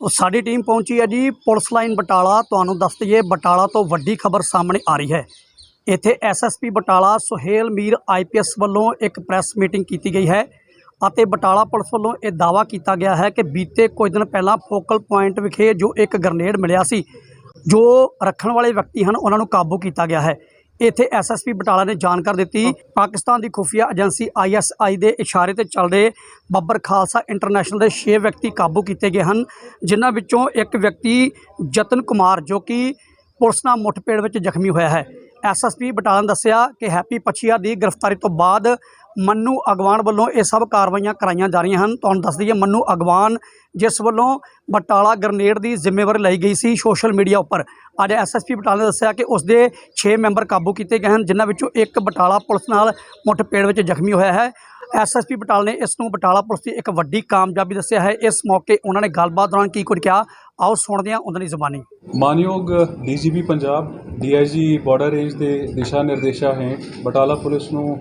ਸਾਡੀ ਟੀਮ ਪਹੁੰਚੀ ਹੈ ਜੀ, ਪੁਲਿਸ ਲਾਈਨ ਬਟਾਲਾ। ਤੁਹਾਨੂੰ ਦੱਸ ਦਈਏ, ਬਟਾਲਾ ਤੋਂ ਵੱਡੀ ਖਬਰ ਸਾਹਮਣੇ ਆ ਰਹੀ ਹੈ। ਇੱਥੇ ਐਸਐਸਪੀ ਬਟਾਲਾ ਸੁਹੇਲ ਮੀਰ ਆਈਪੀਐਸ ਵੱਲੋਂ ਇੱਕ ਪ੍ਰੈਸ ਮੀਟਿੰਗ ਕੀਤੀ ਗਈ ਹੈ ਅਤੇ ਬਟਾਲਾ ਪੁਲਿਸ ਵੱਲੋਂ ਇਹ ਦਾਵਾ ਕੀਤਾ ਗਿਆ ਹੈ ਕਿ ਬੀਤੇ ਕੁਝ ਦਿਨ ਪਹਿਲਾਂ ਫੋਕਲ ਪੁਆਇੰਟ ਵਿਖੇ ਜੋ ਇੱਕ ਗ੍ਰਨੇਡ ਮਿਲਿਆ ਸੀ, ਜੋ ਰੱਖਣ ਵਾਲੇ ਵਿਅਕਤੀ ਹਨ, ਉਹਨਾਂ ਨੂੰ ਕਾਬੂ ਕੀਤਾ ਗਿਆ ਹੈ। ਇੱਥੇ ਐਸਐਸਪੀ ਬਟਾਲਾ ਨੇ ਜਾਣਕਾਰੀ ਦਿੱਤੀ। ਪਾਕਿਸਤਾਨ ਦੀ ਖੁਫੀਆ ਏਜੰਸੀ ਆਈਐਸਆਈ ਦੇ ਇਸ਼ਾਰੇ ਤੇ ਚੱਲਦੇ ਬੱਬਰ ਖਾਲਸਾ ਇੰਟਰਨੈਸ਼ਨਲ ਦੇ 6 ਵਿਅਕਤੀ ਕਾਬੂ ਕੀਤੇ ਗਏ ਹਨ ਜਿਨ੍ਹਾਂ ਵਿੱਚੋਂ ਇੱਕ ਵਿਅਕਤੀ ਜਤਨ ਕੁਮਾਰ ਜੋ ਕਿ ਪੁਲਿਸ ਨਾਲ ਮੁੱਠਭੇੜ ਵਿੱਚ ਜ਼ਖਮੀ ਹੋਇਆ ਹੈ। ਐਸਐਸਪੀ ਬਟਾਲਾ ਨੇ ਦੱਸਿਆ ਕਿ ਹੈਪੀ ਪਛੀਆ ਦੀ ਗ੍ਰਿਫਤਾਰੀ ਤੋਂ ਬਾਅਦ ਮੰਨੂ ਅਗਵਾਨ ਵੱਲੋਂ ਇਹ ਸਭ ਕਾਰਵਾਈਆਂ ਕਰਾਈਆਂ ਜਾ ਰਹੀਆਂ ਹਨ। ਤੁਹਾਨੂੰ ਦੱਸ ਦਈਏ ਮੰਨੂ ਅਗਵਾਨ ਜਿਸ ਵੱਲੋਂ ਬਟਾਲਾ ਗ੍ਰਨੇਡ ਦੀ ਜ਼ਿੰਮੇਵਾਰੀ ਲਈ ਗਈ ਸੀ ਸੋਸ਼ਲ ਮੀਡੀਆ ਉੱਪਰ। ਅੱਜ ਐਸਐਸਪੀ ਬਟਾਲਾ ਨੇ ਦੱਸਿਆ ਕਿ ਉਸ ਦੇ 6 ਮੈਂਬਰ ਕਾਬੂ ਕੀਤੇ ਗਏ ਹਨ, ਜਿਨ੍ਹਾਂ ਵਿੱਚੋਂ ਇੱਕ ਬਟਾਲਾ ਪੁਲਿਸ ਨਾਲ ਮੁੱਠਭੇੜ ਵਿੱਚ ਜ਼ਖਮੀ ਹੋਇਆ ਹੈ। ਐਸਐਸਪੀ ਬਟਾਲ ਨੇ ਇਸ ਨੂੰ ਬਟਾਲਾ ਪੁਲਿਸ ਦੀ ਇੱਕ ਵੱਡੀ ਕਾਮਯਾਬੀ ਦੱਸਿਆ ਹੈ। ਇਸ ਮੌਕੇ ਉਹਨਾਂ ਨੇ ਗੱਲਬਾਤ ਦੌਰਾਨ ਕੀ ਕੁਝ ਕਿਹਾ? ਆਓ ਸੁਣਦੇ ਹਾਂ ਉਹਨਾਂ ਦੀ ਜ਼ੁਬਾਨੀ। ਮਾਨਯੋਗ DGP Punjab, DIG border range ਦੇ ਦਿਸ਼ਾ ਨਿਰਦੇਸ਼ਾਂ ਹੇਠ ਬਟਾਲਾ ਪੁਲਿਸ ਨੂੰ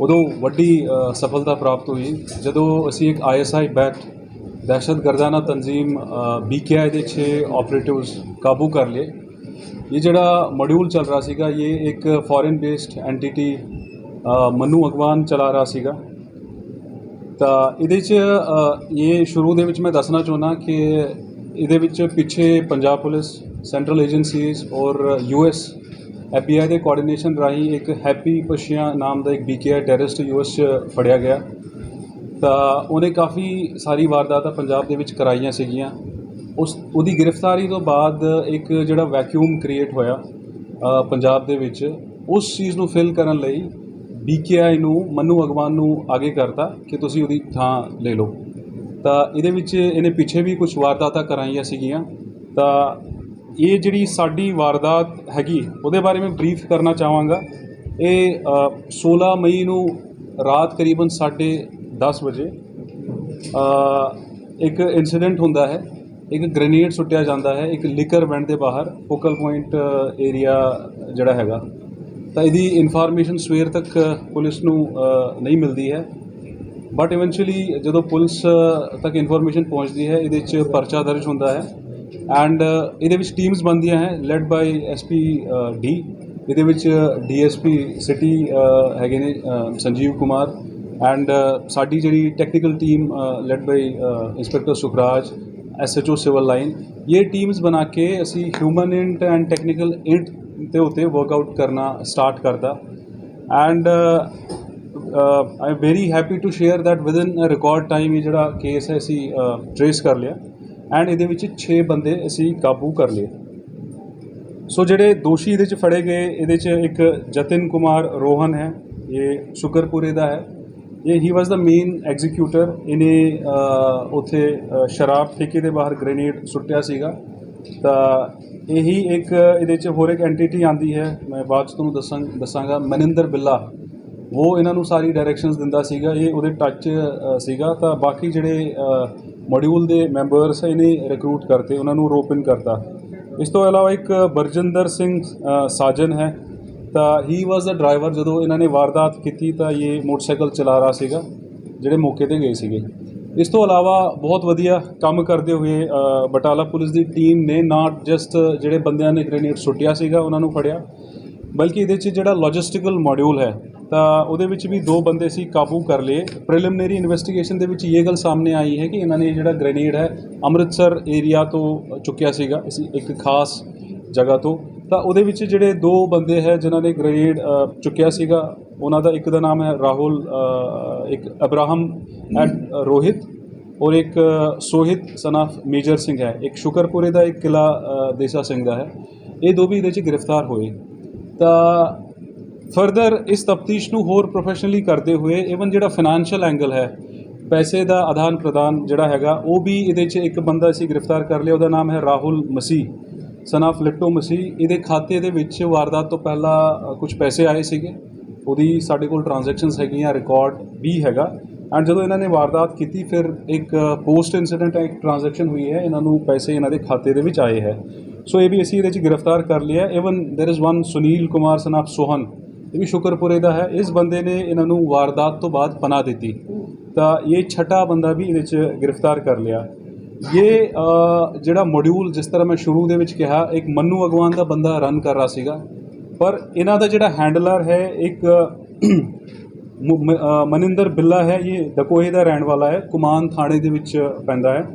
ਉਦੋਂ ਵੱਡੀ ਸਫਲਤਾ ਪ੍ਰਾਪਤ ਹੋਈ, ਜਦੋਂ ਅਸੀਂ ਇੱਕ ਆਈਐਸਆਈ ਬੈਟ ਦਹਿਸ਼ਤਗਰਦਾਨਾ ਤਨਜ਼ੀਮ ਬੀਕੇਆਈ ਦੇ 6 ਆਪਰੇਟਿਵਸ ਕਾਬੂ ਕਰ ਲਏ। ਇਹ ਜਿਹੜਾ ਮੋਡਿਊਲ ਚੱਲ ਰਿਹਾ ਸੀਗਾ, ਇਹ ਇੱਕ foreign based entity Manu Agwan ਚਲਾ ਰਿਹਾ ਸੀਗਾ। ਤਾਂ ਇਹਦੇ 'ਚ ਇਹ ਸ਼ੁਰੂ ਦੇ ਵਿੱਚ ਮੈਂ ਦੱਸਣਾ ਚਾਹੁੰਦਾ ਕਿ ਇਹਦੇ ਵਿੱਚ ਪਿੱਛੇ ਪੰਜਾਬ ਪੁਲਿਸ ਸੈਂਟਰਲ ਏਜੰਸੀਜ਼ ਔਰ ਯੂਐਸ ਐਫਬੀਆਈ ਦੇ ਕੋਆਰਡੀਨੇਸ਼ਨ ਰਾਹੀਂ ਇੱਕ ਹੈਪੀ ਪਸ਼ੀਆ ਨਾਮ ਦਾ ਇੱਕ ਬੀਕੇਆਈ ਟੈਰਰਿਸਟ ਯੂਐਸ 'ਚ ਫੜਿਆ ਗਿਆ। ਤਾਂ ਉਹਨੇ ਕਾਫੀ ਸਾਰੀ ਵਾਰਦਾਤਾਂ ਪੰਜਾਬ ਦੇ ਵਿੱਚ ਕਰਾਈਆਂ ਸੀਗੀਆਂ। ਉਸ ਉਹਦੀ ਗ੍ਰਿਫਤਾਰੀ ਤੋਂ ਬਾਅਦ ਇੱਕ ਜਿਹੜਾ ਵੈਕਿਊਮ ਕ੍ਰੀਏਟ ਹੋਇਆ ਪੰਜਾਬ ਦੇ ਵਿੱਚ ਉਸ ਚੀਜ਼ ਨੂੰ ਫਿਲ ਕਰਨ ਲਈ ਬੀਕੇਆਈ ਨੂੰ ਮਨੂ ਅਗਵਾਨ ਨੂੰ ਆਗੇ ਕਰਤਾ ਕਿ ਤੁਸੀਂ ਉਹਦੀ ਥਾਂ ਲੈ ਲਓ। ਤਾਂ ਇਹਦੇ ਵਿੱਚ ਇਹਨੇ ਪਿੱਛੇ ਵੀ ਕੁਝ ਵਾਰਦਾਤਾਂ ਕਰਾਈਆਂ ਸੀਗੀਆਂ। ਤਾਂ ਇਹ ਜਿਹੜੀ ਸਾਡੀ ਵਾਰਦਾਤ ਹੈਗੀ ਉਹਦੇ ਬਾਰੇ ਮੈਂ ਬਰੀਫ ਕਰਨਾ ਚਾਹਾਂਗਾ। ਇਹ ਅ, 16 ਮਈ ਨੂੰ ਰਾਤ ਕਰੀਬਨ 10:30 ਵਜੇ ਇੱਕ ਇਨਸੀਡੈਂਟ ਹੁੰਦਾ ਹੈ। ਇੱਕ ਗ੍ਰੇਨੇਡ ਸੁੱਟਿਆ ਜਾਂਦਾ ਹੈ, ਇੱਕ ਲਿਕਰ ਵੈਂਡ ਦੇ ਬਾਹਰ, ਫੋਕਲ ਪੁਆਇੰਟ ਏਰੀਆ ਜਿਹੜਾ ਹੈਗਾ। ਤਾਂ ਇਹਦੀ ਇਨਫੋਰਮੇਸ਼ਨ ਸਵੇਰ ਤੱਕ ਪੁਲਿਸ ਨੂੰ ਨਹੀਂ ਮਿਲਦੀ ਹੈ। ਬਟ ਇਵੈਂਚੁਅਲੀ ਜਦੋਂ ਪੁਲਿਸ ਤੱਕ ਇਨਫੋਰਮੇਸ਼ਨ ਪਹੁੰਚਦੀ ਹੈ, ਇਹਦੇ 'ਚ ਪਰਚਾ ਦਰਜ ਹੁੰਦਾ ਹੈ। ਐਂਡ ਇਹਦੇ ਵਿੱਚ ਟੀਮਸ ਬਣਦੀਆਂ ਹੈ ਲੈਡ ਬਾਈ ਐਸਪੀ ਡੀ ਇਹਦੇ ਵਿੱਚ ਡੀਐਸਪੀ ਸਿਟੀ ਹੈਗੇ ਨੇ ਸੰਜੀਵ ਕੁਮਾਰ। ਐਂਡ ਸਾਡੀ ਜਿਹੜੀ technical team led by inspector Sukhraj SHO civil line ਇਹ ਟੀਮਸ ਬਣਾ ਕੇ ਅਸੀਂ human int and technical int ਦੇ ਉੱਤੇ ਵਰਕਆਊਟ ਕਰਨਾ ਸਟਾਰਟ ਕਰਦਾ and I am very happy to share that within a record time ਇਹ ਜਿਹੜਾ ਕੇਸ ਹੈ ਅਸੀਂ ਟਰੇਸ ਕਰ ਲਿਆ। ਐਂਡ ਇਹਦੇ ਵਿੱਚ 6 ਬੰਦੇ ਅਸੀਂ ਕਾਬੂ ਕਰ ਲਏ। ਸੋ ਜਿਹੜੇ ਦੋਸ਼ੀ ਇਹਦੇ ਚ ਫੜੇ ਗਏ, ਇਹਦੇ ਚ ਇੱਕ ਜਤਿਨ ਕੁਮਾਰ ਰੋਹਨ ਹੈ, ਇਹ ਸ਼ੁਕਰਪੁਰੇ ਦਾ ਹੈ। ਇਹ ਹੀ ਵਾਸ ਦਾ ਮੇਨ ਐਗਜ਼ੀਕਿਊਟਰ ਇਹਨੇ ਅ, ਉੱਥੇ ਸ਼ਰਾਬ ਠੇਕੇ ਦੇ ਬਾਹਰ ਗ੍ਰੇਨੇਡ ਸੁੱਟਿਆ ਸੀਗਾ। ਤਾਂ ਇਹੀ ਇੱਕ ਇਹਦੇ ਚ ਹੋਰ ਇੱਕ ਐਂਟੀਟੀ ਆਂਦੀ ਹੈ ਮੈਂ ਬਾਅਦ 'ਚ ਤੁਹਾਨੂੰ ਦੱਸਾਂ ਦੱਸਾਂਗਾ ਮਨਿੰਦਰ ਬਿੱਲਾ। ਉਹ ਇਹਨਾਂ ਨੂੰ ਸਾਰੀ ਡਾਇਰੈਕਸ਼ਨਸ ਦਿੰਦਾ ਸੀਗਾ ਇਹ ਉਹਦੇ ਟੱਚ ਸੀਗਾ। ਤਾਂ ਬਾਕੀ ਜਿਹੜੇ ਮੋਡਿਊਲ ਦੇ ਮੈਂਬਰਸ ਇਹਨੇ ਰਿਕਰੂਟ ਕਰਤੇ ਉਹਨਾਂ ਨੂੰ ਰੋਪ ਇਨ ਕਰਤਾ। ਇਸ ਤੋਂ ਇਲਾਵਾ ਇੱਕ ਬਰਜਿੰਦਰ ਸਿੰਘ ਸਾਜਨ ਹੈ ਤਾਂ ਹੀ ਵਾਸ ਦਾ ਡਰਾਈਵਰ ਜਦੋਂ ਇਹਨਾਂ ਨੇ ਵਾਰਦਾਤ ਕੀਤੀ ਤਾਂ ਇਹ ਮੋਟਰਸਾਈਕਲ ਚਲਾ ਰਿਹਾ ਸੀਗਾ, ਜਿਹੜੇ ਮੌਕੇ ਤੇ ਗਏ ਸੀਗੇ। ਇਸ ਤੋਂ ਇਲਾਵਾ ਬਹੁਤ ਵਧੀਆ ਕੰਮ ਕਰਦੇ ਹੋਏ ਬਟਾਲਾ ਪੁਲਿਸ ਦੀ ਟੀਮ ਨੇ ਨਾਟ ਜਸਟ ਜਿਹੜੇ ਬੰਦਿਆਂ ਨੇ ਗ੍ਰੇਨੇਡ ਸੁੱਟਿਆ ਸੀਗਾ, ਉਹਨਾਂ ਨੂੰ ਫੜਿਆ, ਬਲਕਿ ਇਹਦੇ 'ਚ ਜਿਹੜਾ ਲੌਜਿਸਟਿਕਲ ਮੋਡਿਊਲ ਹੈ, ਤਾਂ ਉਹਦੇ ਵਿੱਚ ਵੀ ਦੋ ਬੰਦੇ ਸੀ ਕਾਬੂ ਕਰ ਲਏ। ਪ੍ਰੀਲਿਮਿਨਰੀ ਇਨਵੈਸਟੀਗੇਸ਼ਨ ਦੇ ਵਿੱਚ ਇਹ ਗੱਲ ਸਾਹਮਣੇ ਆਈ ਹੈ ਕਿ ਇਹਨਾਂ ਨੇ ਜਿਹੜਾ ਗ੍ਰੇਨੇਡ ਹੈ ਅੰਮ੍ਰਿਤਸਰ ਏਰੀਆ ਤੋਂ ਚੁੱਕਿਆ ਸੀਗਾ, ਇਸ ਇੱਕ ਖਾਸ ਜਗ੍ਹਾ ਤੋਂ। ਤਾਂ ਉਹਦੇ ਵਿੱਚ ਜਿਹੜੇ ਦੋ ਬੰਦੇ ਹੈ, ਜਿਨ੍ਹਾਂ ਨੇ ਗ੍ਰੇਨੇਡ ਚੁੱਕਿਆ ਸੀਗਾ, ਉਹਨਾਂ ਦਾ ਇੱਕ ਦਾ ਨਾਮ ਹੈ ਰਾਹੁਲ ਇੱਕ ਅਬਰਾਹਮ ਐਂਡ ਰੋਹਿਤ ਔਰ ਇੱਕ ਸੋਹਿਤ ਸਨਾਫ ਮੇਜਰ ਸਿੰਘ ਹੈ। ਇੱਕ ਸ਼ੁਕਰਪੁਰੇ ਦਾ, ਇੱਕ ਕਿਲਾ ਦੇਸਾ ਸਿੰਘ ਦਾ ਹੈ। ਇਹ ਦੋ ਵੀ ਇਹਦੇ 'ਚ ਗ੍ਰਿਫਤਾਰ ਹੋਏ। ਤਾਂ ਫਰਦਰ ਇਸ ਤਫਤੀਸ਼ ਨੂੰ ਹੋਰ ਪ੍ਰੋਫੈਸ਼ਨਲੀ ਕਰਦੇ ਹੋਏ ਇਵਨ ਜਿਹੜਾ ਫਾਈਨੈਂਸ਼ੀਅਲ ਐਂਗਲ ਹੈ, ਪੈਸੇ ਦਾ ਆਦਾਨ ਪ੍ਰਦਾਨ ਜਿਹੜਾ ਹੈਗਾ, ਉਹ ਵੀ ਇਹਦੇ 'ਚ ਇੱਕ ਬੰਦਾ ਅਸੀਂ ਗ੍ਰਿਫਤਾਰ ਕਰ ਲਿਆ, ਉਹਦਾ ਨਾਮ ਹੈ ਰਾਹੁਲ ਮਸੀਹ। ਸਨਾਫ ਲਿੱਟੋ ਮਸੀਹ ਇਹਦੇ ਖਾਤੇ ਦੇ ਵਿੱਚ ਵਾਰਦਾਤ ਤੋਂ ਪਹਿਲਾਂ ਕੁਝ ਪੈਸੇ ਆਏ ਸੀਗੇ ਉਹਦੀ ਸਾਡੇ ਕੋਲ ਟ੍ਰਾਂਜੈਕਸ਼ਨਸ ਹੈਗੀਆਂ ਰਿਕਾਰਡ ਵੀ ਹੈਗਾ ਐਂਡ ਜਦੋਂ ਇਹਨਾਂ ਨੇ ਵਾਰਦਾਤ ਕੀਤੀ ਫਿਰ ਇੱਕ ਪੋਸਟ ਇਨਸੀਡੈਂਟ ਇੱਕ ਟ੍ਰਾਂਜੈਕਸ਼ਨ ਹੋਈ ਹੈ ਇਹਨਾਂ ਨੂੰ ਪੈਸੇ ਇਹਨਾਂ ਦੇ ਖਾਤੇ ਦੇ ਵਿੱਚ ਆਏ ਹੈ ਸੋ ਇਹ ਵੀ ਅਸੀਂ ਇਹਦੇ 'ਚ ਗ੍ਰਿਫਤਾਰ ਕਰ ਲਿਆ even there is one Sunil Kumar son of Sohan ਇਹ ਵੀ ਸ਼ੁਕਰਪੁਰੇ ਦਾ ਹੈ ਇਸ ਬੰਦੇ ਨੇ ਇਹਨਾਂ ਨੂੰ ਵਾਰਦਾਤ ਤੋਂ ਬਾਅਦ ਪਨਾਹ ਦਿੱਤੀ ਤਾਂ ਇਹ ਛਠਾ ਬੰਦਾ ਵੀ ਇਹਦੇ 'ਚ ਗ੍ਰਿਫਤਾਰ ਕਰ ਲਿਆ ਇਹ ਜਿਹੜਾ ਮੋਡਿਊਲ ਜਿਸ ਤਰ੍ਹਾਂ ਮੈਂ ਸ਼ੁਰੂ ਦੇ ਵਿੱਚ ਕਿਹਾ ਇੱਕ ਮੰਨੂ ਅਗਵਾਨ ਦਾ ਬੰਦਾ ਰਨ ਕਰ ਰਿਹਾ ਸੀਗਾ ਪਰ ਇਹਨਾਂ ਦਾ ਜਿਹੜਾ ਹੈਂਡਲਰ ਹੈ ਇੱਕ ਮਨਿੰਦਰ ਬਿੱਲਾ ਹੈ ਇਹ ਦਕੋਹੇ ਦਾ ਰਹਿਣ ਵਾਲਾ ਹੈ ਕੁਮਾਨ ਥਾਣੇ ਦੇ ਵਿੱਚ ਪੈਂਦਾ ਹੈ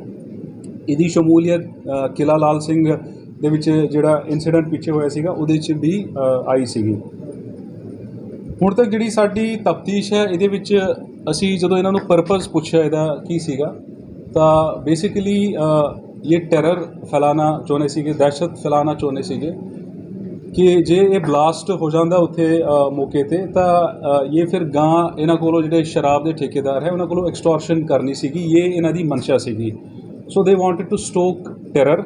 ਇਹਦੀ ਸ਼ਮੂਲੀਅਤ ਅ, ਕਿਲਾ ਲਾਲ ਸਿੰਘ ਦੇ ਵਿੱਚ ਜਿਹੜਾ ਇਨਸੀਡੈਂਟ ਪਿੱਛੇ ਹੋਇਆ ਸੀਗਾ ਉਹਦੇ 'ਚ ਵੀ ਆਈ ਸੀਗੀ ਹੁਣ ਤੱਕ ਜਿਹੜੀ ਸਾਡੀ ਤਫਤੀਸ਼ ਹੈ ਇਹਦੇ ਵਿੱਚ ਅਸੀਂ ਜਦੋਂ ਇਹਨਾਂ ਨੂੰ ਪਰਪਸ ਪੁੱਛਿਆ ਇਹਦਾ ਕੀ ਸੀਗਾ ਤਾਂ ਬੇਸਿਕਲੀ ਇਹ ਟੈਰਰ ਫੈਲਾਣਾ ਚਾਹੁੰਦੇ ਸੀਗੇ, ਦਹਿਸ਼ਤ ਫੈਲਾਣਾ ਚਾਹੁੰਦੇ ਸੀਗੇ ਕਿ ਜੇ ਇਹ ਬਲਾਸਟ ਹੋ ਜਾਂਦਾ ਉੱਥੇ ਮੌਕੇ ਤੇ, ਤਾਂ ਇਹ ਫਿਰ ਗਾਂ ਇਹਨਾਂ ਕੋਲੋਂ ਜਿਹੜੇ ਸ਼ਰਾਬ ਦੇ ਠੇਕੇਦਾਰ ਹੈ, ਉਹਨਾਂ ਕੋਲੋਂ ਐਕਸਟੋਰਸ਼ਨ ਕਰਨੀ ਸੀਗੀ, ਇਹ ਇਹਨਾਂ ਦੀ ਮਨਸ਼ਾ ਸੀਗੀ। So they wanted to stoke terror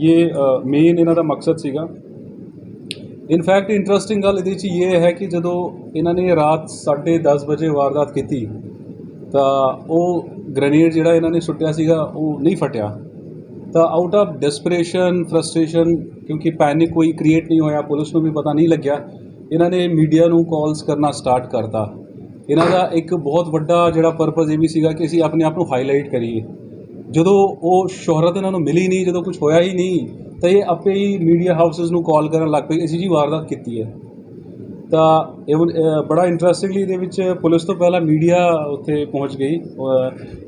ਇਹ ਮੇਨ ਇਹਨਾਂ ਦਾ ਮਕਸਦ ਸੀਗਾ। ਇਨਫੈਕਟ ਇੰਟਰਸਟਿੰਗ ਗੱਲ ਇਹਦੇ 'ਚ ਇਹ ਹੈ ਕਿ ਜਦੋਂ ਇਹਨਾਂ ਨੇ ਰਾਤ 10:30 ਵਜੇ ਵਾਰਦਾਤ ਕੀਤੀ, ਤਾਂ ਉਹ ਗ੍ਰੇਨੇਡ ਜਿਹੜਾ ਇਹਨਾਂ ਨੇ ਸੁੱਟਿਆ ਸੀਗਾ, ਉਹ ਨਹੀਂ ਫਟਿਆ। ਤਾਂ ਆਊਟ ਆਫ ਡਿਸਪਰੇਸ਼ਨ ਫਰਸਟ੍ਰੇਸ਼ਨ ਕਿਉਂਕਿ ਪੈਨਿਕ ਕੋਈ ਕ੍ਰੀਏਟ ਨਹੀਂ ਹੋਇਆ, ਪੁਲਿਸ ਨੂੰ ਵੀ ਪਤਾ ਨਹੀਂ ਲੱਗਿਆ, ਇਹਨਾਂ ਨੇ ਮੀਡੀਆ ਨੂੰ ਕਾਲਸ ਕਰਨਾ ਸਟਾਰਟ ਕਰਤਾ। ਇਹਨਾਂ ਦਾ ਇੱਕ ਬਹੁਤ ਵੱਡਾ ਜਿਹੜਾ ਪਰਪਸ ਇਹ ਵੀ ਸੀਗਾ ਕਿ ਅਸੀਂ ਆਪਣੇ ਆਪ ਨੂੰ ਹਾਈਲਾਈਟ ਕਰੀਏ। ਜਦੋਂ ਉਹ ਸ਼ੋਹਰਤ ਇਹਨਾਂ ਨੂੰ ਮਿਲੀ ਨਹੀਂ, ਜਦੋਂ ਕੁਝ ਹੋਇਆ ਹੀ ਨਹੀਂ, ਤਾਂ ਇਹ ਆਪੇ ਹੀ ਮੀਡੀਆ ਹਾਊਸਸ ਨੂੰ ਕਾਲ ਕਰਨ ਲੱਗ ਪਏ, ਅਸੀਂ ਜੀ ਵਾਰਦਾਤ ਕੀਤੀ ਹੈ। ਤਾਂ ਇਵਨ ਬੜਾ ਇੰਟਰਸਟਿੰਗਲੀ ਇਹਦੇ ਵਿੱਚ ਪੁਲਿਸ ਤੋਂ ਪਹਿਲਾਂ ਮੀਡੀਆ ਉੱਥੇ ਪਹੁੰਚ ਗਈ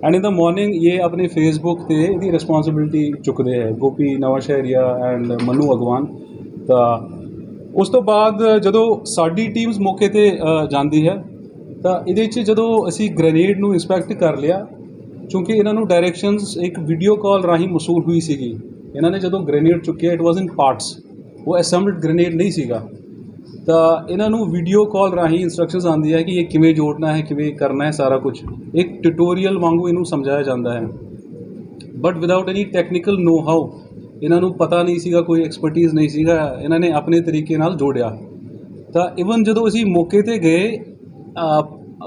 ਐਂਡ ਇਨ ਦਾ ਮਾਰਨਿੰਗ ਇਹ ਆਪਣੇ ਫੇਸਬੁੱਕ ਤੇ ਇਹਦੀ ਰਿਸਪੌਂਸਿਬਿਲਟੀ ਚੁੱਕਦੇ ਹੈ ਗੋਪੀ ਨਵਾਂਸ਼ਹਿਰੀਆ ਐਂਡ ਮਨੂ ਅਗਵਾਨ। ਤਾਂ ਉਸ ਤੋਂ ਬਾਅਦ ਜਦੋਂ ਸਾਡੀ ਟੀਮਸ ਮੌਕੇ ਤੇ ਜਾਂਦੀ ਹੈ, ਤਾਂ ਇਹਦੇ 'ਚ ਜਦੋਂ ਅਸੀਂ ਗ੍ਰੇਨੇਡ ਨੂੰ ਇੰਸਪੈਕਟ ਕਰ ਲਿਆ, ਕਿਉਂਕਿ ਇਹਨਾਂ ਨੂੰ ਡਾਇਰੈਕਸ਼ਨਸ ਇੱਕ ਵੀਡੀਓ ਕਾਲ ਰਾਹੀਂ ਮਸੂਲ ਹੋਈ ਸੀਗੀ। ਇਹਨਾਂ ਨੇ ਜਦੋਂ ਗ੍ਰੇਨੇਡ ਚੁੱਕਿਆ ਇਟ ਵਾਸ ਇਨ ਪਾਰਟਸ ਉਹ ਅਸੈਂਬਲਡ ਗ੍ਰੇਨੇਡ ਨਹੀਂ ਸੀਗਾ। ਤਾਂ ਇਹਨਾਂ ਨੂੰ ਵੀਡੀਓ ਕਾਲ ਰਾਹੀਂ ਇਨਸਟਰਕਸ਼ਨਸ ਆਉਂਦੀ ਹੈ ਕਿ ਇਹ ਕਿਵੇਂ ਜੋੜਨਾ ਹੈ, ਕਿਵੇਂ ਕਰਨਾ ਹੈ ਸਾਰਾ ਕੁਝ। ਇੱਕ ਟਿਊਟੋਰੀਅਲ ਵਾਂਗੂ ਇਹਨੂੰ ਸਮਝਾਇਆ ਜਾਂਦਾ ਹੈ। But without any technical know how ਇਹਨਾਂ ਨੂੰ ਪਤਾ ਨਹੀਂ ਸੀਗਾ, ਕੋਈ ਐਕਸਪਰਟੀਜ਼ ਨਹੀਂ ਸੀਗਾ, ਇਹਨਾਂ ਨੇ ਆਪਣੇ ਤਰੀਕੇ ਨਾਲ ਜੋੜਿਆ। ਤਾਂ ਇਵਨ ਜਦੋਂ ਅਸੀਂ ਮੌਕੇ ਤੇ ਗਏ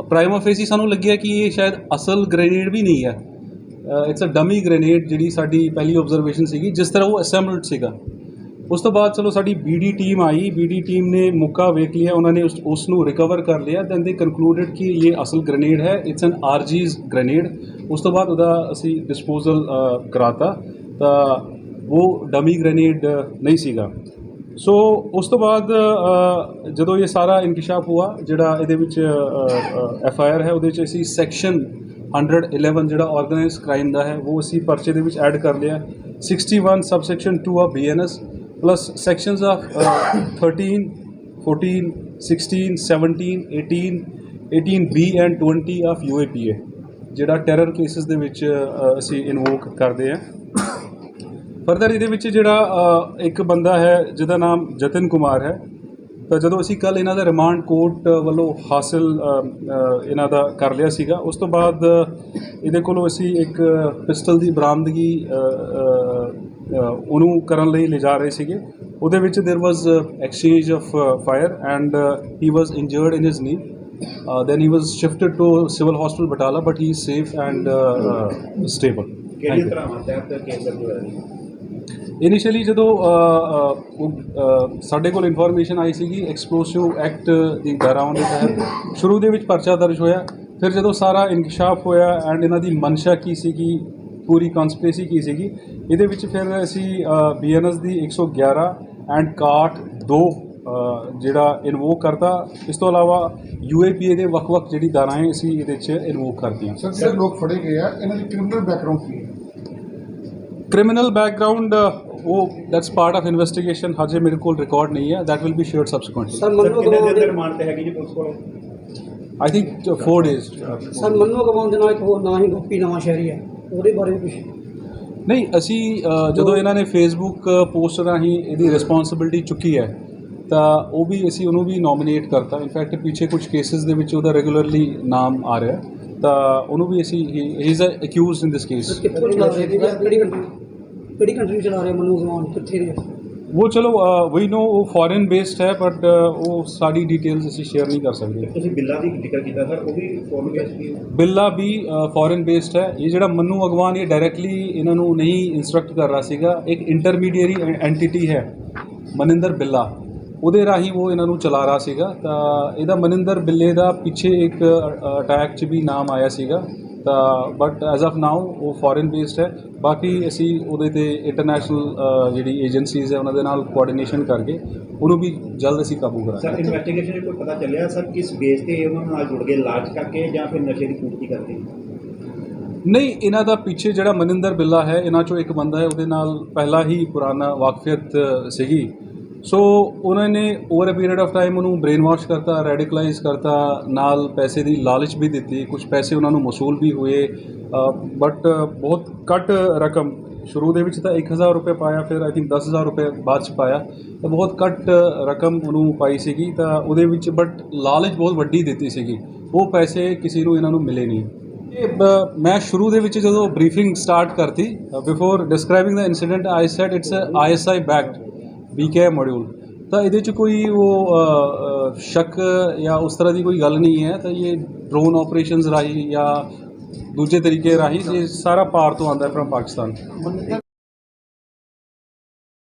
ਪ੍ਰਾਈਮਾ ਫੇਸੀ ਸਾਨੂੰ ਲੱਗਿਆ ਕਿ ਇਹ ਸ਼ਾਇਦ ਅਸਲ ਗ੍ਰੇਨੇਡ ਵੀ ਨਹੀਂ ਹੈ। ਇਟਸ ਅ ਡਮੀ ਗ੍ਰੇਨੇਡ ਜਿਹੜੀ ਸਾਡੀ ਪਹਿਲੀ ਆਬਜ਼ਰਵੇਸ਼ਨ ਸੀਗੀ, ਜਿਸ ਤਰ੍ਹਾਂ ਉਹ ਅਸੈਂਬਲਡ ਸੀਗਾ। ਉਸ ਤੋਂ ਬਾਅਦ ਚਲੋ ਸਾਡੀ ਬੀਡੀ ਟੀਮ ਆਈ ਬੀਡੀ ਟੀਮ ਨੇ ਮੁੱਕਾ ਵੇਖ ਲਿਆ, ਉਹਨਾਂ ਨੇ ਉਸ ਉਸ ਨੂੰ ਰਿਕਵਰ ਕਰ ਲਿਆ ਦੈਨ ਦੇ ਕਨਕਲੂਡਡ ਕਿ ਇਹ ਅਸਲ ਗ੍ਰੇਨੇਡ ਹੈ ਇਟਸ ਐਨ ਆਰਜੀਜ਼ ਗ੍ਰੇਨੇਡ ਉਸ ਤੋਂ ਬਾਅਦ ਉਹਦਾ ਅਸੀਂ ਡਿਸਪੋਜ਼ਲ ਕਰਾਤਾ, ਤਾਂ ਉਹ ਡਮੀ ਗ੍ਰੇਨੇਡ ਨਹੀਂ ਸੀਗਾ। ਸੋ ਉਸ ਤੋਂ ਬਾਅਦ ਜਦੋਂ ਇਹ ਸਾਰਾ ਇਨਕਸ਼ਾਫ ਹੋਇਆ ਜਿਹੜਾ ਇਹਦੇ ਵਿੱਚ ਐਫ ਆਈ ਆਰ ਹੈ, ਉਹਦੇ ਵਿੱਚ ਅਸੀਂ ਸੈਕਸ਼ਨ 111 ਜਿਹੜਾ ਆਰਗੇਨਾਈਜ਼ਡ ਕ੍ਰਾਈਮ ਦਾ ਹੈ, ਉਹ ਅਸੀਂ ਪਰਚੇ ਦੇ ਵਿੱਚ ਐਡ ਕਰ ਲਿਆ। 61 subsection 2 of BNS plus sections of 13 14 16 17 18 18 B and 20 of UAPA ਜਿਹੜਾ ਟੈਰਰ ਕੇਸਿਸ ਦੇ ਵਿੱਚ ਅਸੀਂ ਇਨਵੋਕ ਕਰਦੇ ਹਾਂ। ਫਰਦਰ ਇਹਦੇ ਵਿੱਚ ਜਿਹੜਾ ਇੱਕ ਬੰਦਾ ਹੈ ਜਿਹਦਾ ਨਾਮ ਜਤਨ ਕੁਮਾਰ ਹੈ। ਤਾਂ ਜਦੋਂ ਅਸੀਂ ਕੱਲ ਇਹਨਾਂ ਦਾ ਰਿਮਾਂਡ ਕੋਰਟ ਵੱਲੋਂ ਹਾਸਲ ਅ, ਅ, ਇਹਨਾਂ ਦਾ ਕਰ ਲਿਆ ਸੀਗਾ ਉਸ ਤੋਂ ਬਾਅਦ ਇਹਦੇ ਕੋਲੋਂ ਅਸੀਂ ਇੱਕ ਪਿਸਟਲ ਦੀ ਬਰਾਮਦਗੀ ਅ, ਅ, ਅ, ਉਹਨੂੰ ਕਰਨ ਲਈ ਲਿਜਾ ਰਹੇ ਸੀਗੇ ਉਹਦੇ ਵਿੱਚ there was exchange of fire and he was injured in his knee then he was shifted to civil hospital Batala but he is safe and uh, uh, stable ਕਿਹੜੀ Thank you. ਤਰ੍ਹਾਂ ਤਹਿਤ ਕੇਸ ਦਰਜ ਹੋਇਆ ਜੀ initially ਜਦੋਂ ਸਾਡੇ ਕੋਲ information ਆਈ ਸੀਗੀ ਐਕਸਪਲੋਸਿਵ ਐਕਟ ਦੀ ਧਾਰਾਵਾਂ ਦੇ ਤਹਿਤ। ਸ਼ੁਰੂ ਦੇ ਵਿੱਚ ਪਰਚਾ ਦਰਜ ਹੋਇਆ ਫਿਰ ਜਦੋਂ ਸਾਰਾ ਇਨਕਸ਼ਾਫ ਹੋਇਆ ਐਂਡ ਇਹਨਾਂ ਦੀ ਮਨਸ਼ਾ ਕੀ ਸੀਗੀ ਪੂਰੀ ਕਨਸਪੀਰੇਸੀ ਕੀ ਸੀਗੀ ਇਹਦੇ ਵਿੱਚ ਫਿਰ ਅਸੀਂ ਬੀਐਨਐਸ ਦੀ 111 ਐਂਡ ਕਾਟ 2 ਜਿਹੜਾ ਇਨਵੋਕ ਕਰਤਾ ਇਸ ਤੋਂ ਇਲਾਵਾ ਯੂਏਪੀਏ ਦੇ ਵੱਖ-ਵੱਖ ਜਿਹੜੀ ਧਾਰਾਵਾਂ ਅਸੀਂ ਇਹਦੇ 'ਚ ਇਨਵੋਕ ਕਰਤੀਆਂ। ਸਰ ਜਿਹੜੇ ਲੋਕ ਫੜੇ ਗਏ ਆ ਇਹਨਾਂ ਦੀ ਕ੍ਰਿਮੀਨਲ ਬੈਕਗ੍ਰਾਉਂਡ ਕੀ ਹੈ? ਕ੍ਰਿਮੀਨਲ ਬੈਕਗ੍ਰਾਉਂਡ ਉਹ ਦੈਟਸ ਪਾਰਟ ਆਫ ਇਨਵੈਸਟੀਗੇਸ਼ਨ ਹਜੇ ਮੇਰੇ ਕੋਲ ਰਿਕਾਰਡ ਨਹੀਂ ਹੈ. That will be shared subsequently sir Mannu ਕਿੰਨੇ ਦਿਨ ਦੇ ਰਿਮਾਂਡ ਤੇ ਹੈਗੀ ਜੀ ਪੁਲਿਸ ਕੋਲ? I think 4 days sir Mannu Agwan ਦੇ ਨਾਲ ਇੱਕ ਹੋਰ ਨਾਂ ਹੀ ਗੋਪੀ ਨਵਾਂ ਸ਼ਹਿਰੀ ਹੈ। ਉਹਦੇ ਬਾਰੇ ਵੀ ਕੁਛ? ਨਹੀਂ ਅਸੀਂ ਜਦੋਂ ਇਹਨਾਂ ਨੇ ਫੇਸਬੁੱਕ ਪੋਸਟ ਰਾਹੀਂ ਇਹਦੀ ਰਿਸਪੌਂਸਿਬਿਲਟੀ ਚੁੱਕੀ ਹੈ ਤਾਂ ਉਹ ਵੀ ਅਸੀਂ ਉਹਨੂੰ ਵੀ ਨੋਮੀਨੇਟ ਕਰਤਾ। ਇਨਫੈਕਟ ਪਿੱਛੇ ਕੁਝ ਕੇਸਿਸ ਦੇ ਵਿੱਚ ਉਹਦਾ ਰੈਗੂਲਰਲੀ ਨਾਮ ਆ ਰਿਹਾ। ਤਾਂ ਉਹਨੂੰ ਵੀ ਅਸੀਂ he is uh accused in this case ਕਿਹੜੀ ਕੰਟਰੀ? ਕਿਹੜੀ ਕੰਟਰੀ ਚਲਾ ਰਹੇ ਮੰਨੂ ਅਗਵਾਨ ਕਿੱਥੇ ਦੇ ਉਹ ਚਲੋ ਵੀ ਨੋ ਉਹ ਫੋਰਨ ਬੇਸਡ ਹੈ ਬਟ ਉਹ ਸਾਡੀ ਡਿਟੇਲਸ ਅਸੀਂ ਸ਼ੇਅਰ ਨਹੀਂ ਕਰ ਸਕਦੇ। ਤੁਸੀਂ ਬਿੱਲਾਂ ਦੀ ਜ਼ਿਕਰ ਕੀਤਾ ਸਰ ਉਹ ਵੀ ਫੋਰਨ ਬੇਸ ਕੀ ਹੈ। ਬਿੱਲਾ ਵੀ ਫੋਰਨ ਬੇਸਡ ਹੈ। ਇਹ ਜਿਹੜਾ ਮੰਨੂ ਅਗਵਾਨ ਇਹ ਡਾਇਰੈਕਟਲੀ ਇਹਨਾਂ ਨੂੰ ਨਹੀਂ ਇਨਸਟਰਕਟ ਕਰ ਰਿਹਾ ਸੀਗਾ। ਇੱਕ ਇੰਟਰਮੀਡੀਏਰੀ ਐਂਟੀਟੀ ਹੈ ਮਨਿੰਦਰ ਬਿੱਲਾ। ਉਹਦੇ ਰਾਹੀਂ ਉਹ ਇਹਨਾਂ ਨੂੰ ਚਲਾ ਰਿਹਾ ਸੀਗਾ। ਤਾਂ ਇਹਦਾ ਮਨਿੰਦਰ ਬਿੱਲੇ ਦਾ ਪਿੱਛੇ ਇੱਕ ਅਟੈਕ 'ਚ ਵੀ ਨਾਮ ਆਇਆ ਸੀਗਾ। ਤਾਂ ਬਟ ਐਜ਼ ਆਫ ਨਾਓ ਉਹ ਫੋਰਨ ਬੇਸਡ ਹੈ। ਬਾਕੀ ਅਸੀਂ ਉਹਦੇ ਤੇ ਇੰਟਰਨੈਸ਼ਨਲ ਜਿਹੜੀ ਏਜੰਸੀਜ਼ ਹੈ ਉਹਨਾਂ ਦੇ ਨਾਲ ਕੋਆਰਡੀਨੇਸ਼ਨ ਕਰਕੇ ਉਹਨੂੰ ਵੀ ਜਲਦ ਅਸੀਂ ਕਾਬੂ ਸਰ ਕਰਾਂਗੇ ਇਨਵੈਸਟੀਗੇਸ਼ਨ ਕੋਈ ਪਤਾ ਚੱਲਿਆ ਸਰ ਕਿਸ ਬੇਸ ਤੇ ਉਹਨਾਂ ਨਾਲ ਜੁੜ ਗਏ ਲਾਜ ਕਰਕੇ ਜਾਂ ਫਿਰ ਨਸ਼ੇ ਦੀ ਪੂਰਤੀ ਕਰਕੇ? ਨਹੀਂ ਇਹਨਾਂ ਦਾ ਪਿੱਛੇ ਜਿਹੜਾ ਮਨਿੰਦਰ ਬਿੱਲਾ ਹੈ ਇਹਨਾਂ ਚੋਂ ਇੱਕ ਬੰਦਾ ਹੈ ਉਹਦੇ ਨਾਲ ਪਹਿਲਾਂ ਹੀ ਪੁਰਾਣਾ ਵਾਕਫੀਅਤ ਸੀਗੀ। ਸੋ ਉਹਨਾਂ ਨੇ over a period of time ਉਹਨੂੰ ਬ੍ਰੇਨ ਵਾਸ਼ ਕਰਤਾ ਰੈਡੀਕਲਾਈਜ਼ ਕਰਤਾ, ਨਾਲ ਪੈਸੇ ਦੀ ਲਾਲਚ ਵੀ ਦਿੱਤੀ ਕੁਝ ਪੈਸੇ ਉਹਨਾਂ ਨੂੰ ਮਸੂਲ ਵੀ ਹੋਏ ਬਟ ਬਹੁਤ ਘੱਟ ਰਕਮ, ਸ਼ੁਰੂ ਦੇ ਵਿੱਚ ਤਾਂ 1000 ਰੁਪਏ ਪਾਇਆ, ਫਿਰ ਆਈ ਥਿੰਕ 10000 ਰੁਪਏ ਬਾਅਦ ਚ ਪਾਇਆ, ਤਾਂ ਬਹੁਤ ਘੱਟ ਰਕਮ ਉਹਨੂੰ ਪਾਈ ਸੀਗੀ, ਤਾਂ ਉਹਦੇ ਵਿੱਚ ਬਟ ਲਾਲਚ ਬਹੁਤ ਵੱਡੀ ਦਿੱਤੀ ਸੀਗੀ, ਉਹ ਪੈਸੇ ਕਿਸੇ ਨੂੰ ਇਹਨਾਂ ਨੂੰ ਮਿਲੇ ਨਹੀਂ। ਇਹ ਮੈਂ ਸ਼ੁਰੂ ਦੇ ਵਿੱਚ ਜਦੋਂ ਬਰੀਫਿੰਗ ਸਟਾਰਟ ਕਰਤੀ before describing the incident I said it's a ISI backed BK module ਤਾਂ ਇਹਦੇ ਚ ਕੋਈ ਉਹ ਸ਼ੱਕ ਜਾਂ ਉਸ ਤਰ੍ਹਾਂ ਦੀ ਕੋਈ ਗੱਲ ਨਹੀਂ ਹੈ? ਤਾਂ ਇਹ ਡਰੋਨ ਆਪਰੇਸ਼ਨਸ ਰਾਹੀਂ ਜਾਂ ਦੂਜੇ ਤਰੀਕੇ ਰਾਹੀਂ ਇਹ ਸਾਰਾ ਪਾਰ ਤੋਂ ਆਉਂਦਾ ਹੈ ਫਰਮ ਪਾਕਿਸਤਾਨ।